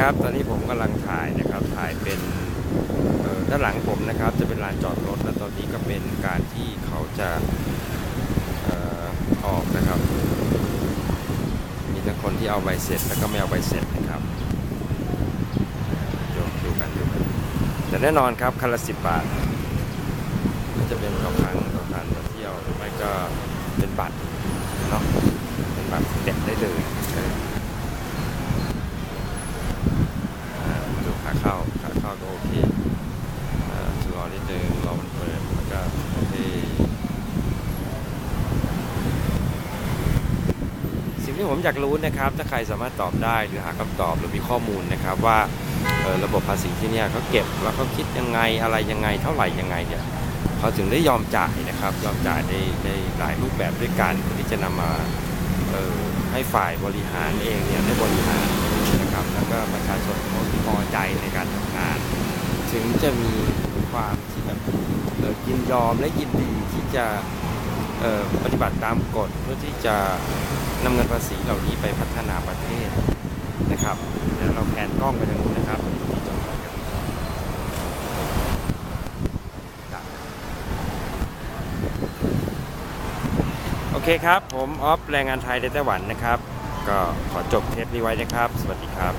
ครับ ตอนนี้ผมกำลังถ่ายนะครับถ่ายเป็นเอ่อด้านหลังผมนะครับจะเป็นลานจอดรถและตอนนี้ก็เป็นการที่เขาจะเอ่อออกนะครับ มีทั้งคนที่เอาใบเสร็จแล้วก็ไม่เอาใบเสร็จนะครับดูดูกันดูกันแต่แน่นอนครับคันละสิบบาทก็จะเป็นต่อครั้งต่อคันต่อเที่ยวหรือไม่ก็เป็นบัตรเนาะเป็นบัตรเด็ดได้เลยเออ อ่าดูขาเข้าขาเข้าก็โอเคอ่าชะลอนิดนึงรอมันเปิดแล้วก็โอเค ที่ผมอยากรู้นะครับ ถ้าใครสามารถตอบได้หรือหาคำตอบหรือมีข้อมูลนะครับว่าระบบภาษีที่นี่เขาเก็บแล้วเขาคิดยังไงอะไรยังไงเท่าไหร่ยังไงเนี่ยเขาถึงได้ยอมจ่ายนะครับยอมจ่ายในในหลายรูปแบบด้วยกันเพื่อที่จะนำมาให้ฝ่ายบริหารเองเนี่ยได้บริหารนะครับแล้วก็ประชาชนเขาพอใจในการทำงาน ถึงจะมีความที่แบบยินยอมและยินดีที่จะปฏิบัติตามกฎเพื่อที่จะ นำเงินภาษีเหล่านี้ไปพัฒนาประเทศนะครับเดี๋ยวเราแพนกล้องไปทางนู้นนะครับที่จอดรถกันครับโอเคครับ ผมออฟแรงงานไทยในไต้หวันนะครับ ก็ขอจบเทปนี้ไว้นะครับ สวัสดีครับ